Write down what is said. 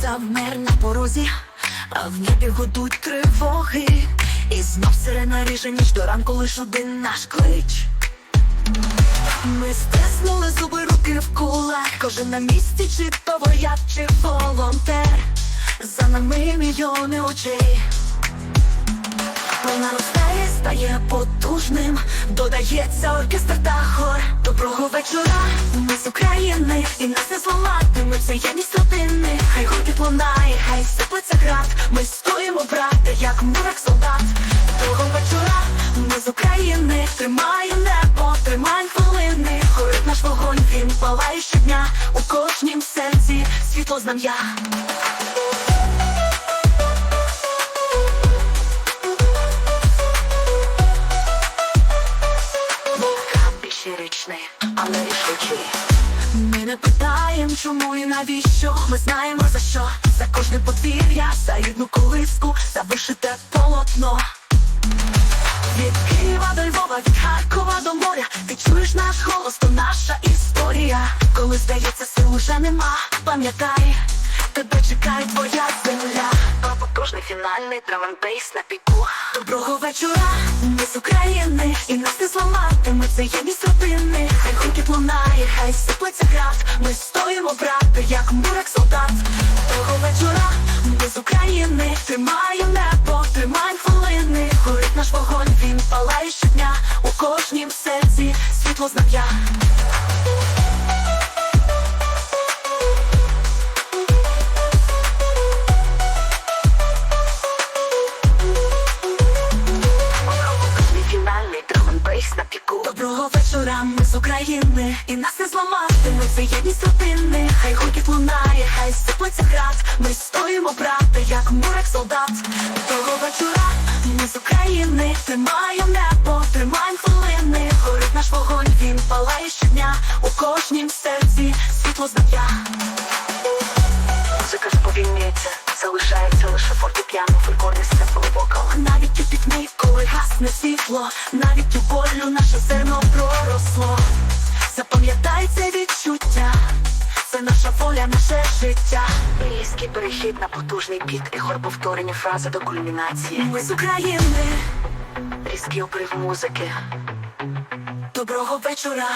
Завмер на порозі, а в небі гудуть тривоги. І знов сирена ріже ніч до ранку лиш один наш клич. Ми стиснули зуби руки в кулак, кожен на місці, чи то вояк, чи волонтер. За нами мільйони очей. Вона ростає, стає потужним, додається оркестр та хор. Доброго вечора, ми з України, і нас не зламатиме це єдність родини. Хай гуркіт лунає, хай сиплеться град. Ми стоїмо, брате, як мурак солдат. Доброго вечора, ми з України, тримає небо, тримаємо хвилини. Горить наш вогонь, він палає щодня. У кожнім серці світло знам'я. Але рішучий. Ми не питаємо, чому і навіщо. Ми знаємо за що, за кожне подвір'я, за рідну колиску, за вишите полотно. Від Києва до Львова, від Харкова до моря. Ти чуєш наш голос, то наша історія. Коли здається, сил уже нема, пам'ятай, тебе чекає твоя земля. Потужний фінальний драм-н-бейс на піку. Доброго вечора, ми з України, і нас не зламатиме це єдність родини. Лунає, хай сиплеться град. Ми стоїмо, брати, як мурак солдат. Доброго вечора, з України, тримаємо небо, тримаємо хвилини. Горить наш вогонь, він палає щодня. У кожнім серці світло знам'я. На Доброго вечора, ми з України. І нас не зламатиме, це єдність родини. Хай гуркіт лунає, хай сиплеться град. Ми стоїмо, брате, як мурак солдат. Доброго вечора, ми з України. Тримаємо небо, тримаємо хвилини. Горить наш вогонь, він палає щодня У кожнім серці. Світло знаття Музика сповільнюється, залишається лише фортепіано, фольклорний сцепили вокал. Навіть у пітьмі, коли гасне світло, навіть у болю наше зерно проросло. Запам'ятай це відчуття, це наша воля, наше життя. Різкий перехід на потужний біт і хор повторення фрази до кульмінації. Ми з України, різкий обрив музики. Доброго вечора.